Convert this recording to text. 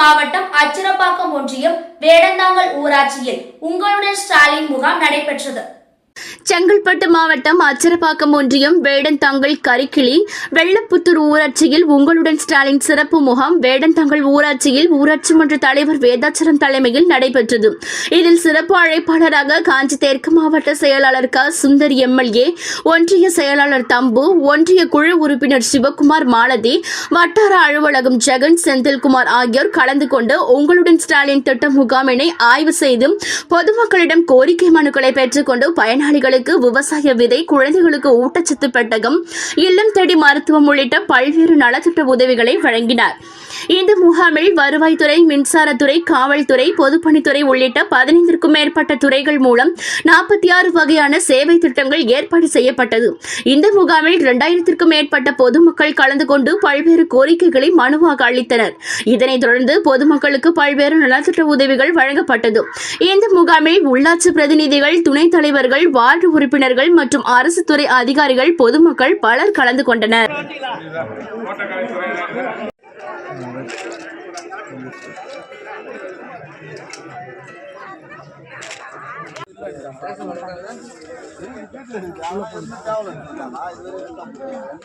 மாவட்டம் அச்சிரப்பாக்கம் ஒன்றியம் வேடந்தாங்கல் ஊராட்சியில் உங்களுடன் ஸ்டாலின் முகாம் நடைபெற்றது. செங்கல்பட்டு மாவட்டம் அச்சரப்பாக்கம் ஒன்றியம் வேடந்தாங்கல் கரிக்கிளி வெள்ளப்புத்தூர் ஊராட்சியில் உங்களுடன் ஸ்டாலின் சிறப்பு முகாம் வேடந்தாங்கல் ஊராட்சியில் ஊராட்சி மன்ற தலைவர் வேதாச்சலம் தலைமையில் நடைபெற்றது. இதில் சிறப்பு அழைப்பாளராக காஞ்சி தெற்கு மாவட்ட செயலாளர் க. சுந்தர் எம்எல்ஏ ஒன்றிய செயலாளர் தம்பு ஒன்றிய குழு உறுப்பினர் சிவகுமார் மாலதி வட்டார அலுவலகம் ஜெகன் செந்தில்குமார் ஆகியோர் கலந்து கொண்டு உங்களுடன் ஸ்டாலின் திட்ட முகாமினை ஆய்வு செய்து பொதுமக்களிடம் கோரிக்கை மனுக்களை பெற்றுக்கொண்டு பயனாளிகள் பெண்களுக்கு விவசாய விதை குழந்தைகளுக்கு ஊட்டச்சத்து பெட்டகம் இல்லம் தேடி மருத்துவம் உள்ளிட்ட பல்வேறு நலத்திட்ட உதவிகளை வழங்கினார். இந்த முகாமில் வருவாய்த்துறை மின்சாரத்துறை காவல்துறை பொதுப்பணித்துறை உள்ளிட்ட பதினைந்திற்கும் மேற்பட்ட துறைகள் மூலம் நாற்பத்தி ஆறு வகையான சேவை திட்டங்கள் ஏற்பாடு செய்யப்பட்டது. இந்த முகாமில் இரண்டாயிரத்திற்கும் மேற்பட்ட பொதுமக்கள் கலந்து கொண்டு பல்வேறு கோரிக்கைகளை மனுவாக அளித்தனர். இதனைத் தொடர்ந்து பொதுமக்களுக்கு பல்வேறு நலத்திட்ட உதவிகள் வழங்கப்பட்டது. இந்த முகாமில் உள்ளாட்சி பிரதிநிதிகள் துணைத் தலைவர்கள் வார்டு வார்டு உறுப்பினர்கள் மற்றும் அரசு துறை அதிகாரிகள் பொதுமக்கள் பலர் கலந்து கொண்டனர்.